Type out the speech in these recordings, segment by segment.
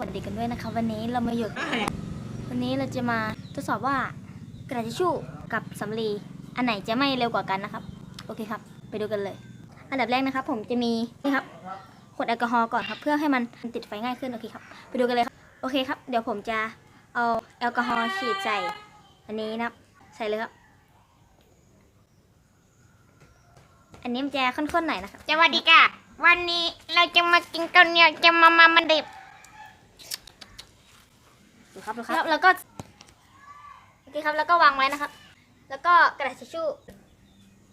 วัสดีกันด้วยนะคะ วันนี้เรามาอยู่วันนี้เราจะมาทดสอบว่ากระดาษทิชชู่กับสำลีอันไหนจะไหม่เร็วกว่ากันนะครับ โอเคครับ ไปดูกันเลย อันดับแรกนะครับ ผมจะมีนี่ครับขวดแอลกอฮอล์ก่อนครับ เพื่อให้มันติดไฟง่ายขึ้นโอเคครับ ไปดูกันเลยครับโอเคครับ เดี๋ยวผมจะเอาแอลกอฮอล์ฉีดใส่อันนี้นะครับ ใส่เลยครับอันนี้มันจะข้นๆหน่อยนะครับสวัสดีค่ะ วันนี้เราจะมากินข้าวเหนียวจะมามามันดิบ ดูครับดูครับแล้วก็โอเคครับแล้วก็วางไว้นะครับ แล้วก็กระดาษทิชชู่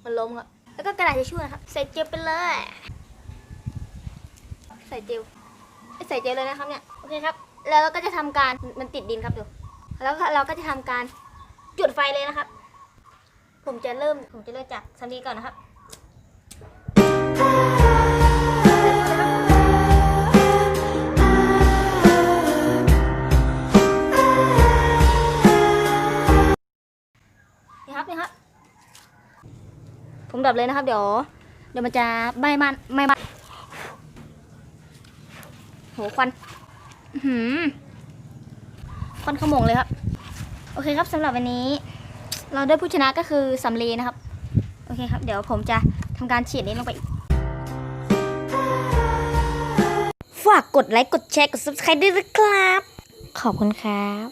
มันล้มครับแล้วก็กระดาษทิชชู่นะครับ ใส่เจลไปเลย ใส่เจลเอ้ยใส่เจลเลยนะครับเนี่ยโอเคครับ แล้วเราก็จะทำการมันติดดินครับดูแล้วเราก็จะทำการจุดไฟเลยนะครับ ผมจะเริ่มผมจะเริ่มจากสำลีก่อนนะครับ ผมดับเลยนะครับ เดี๋ยว เดี๋ยวมันจะไหม้มันไหม้มันโหควันหืมควันขโมงเลยครับ โอเคครับสำหรับวันนี้ เราได้ผู้ชนะก็คือสำลีนะครับ โอเคครับ เดี๋ยวผมจะทำการฉีดนี้ลงไปอีกฝากกดไลค์ กดแชร์ กด subscribe ด้วยนะครับ ขอบคุณครับ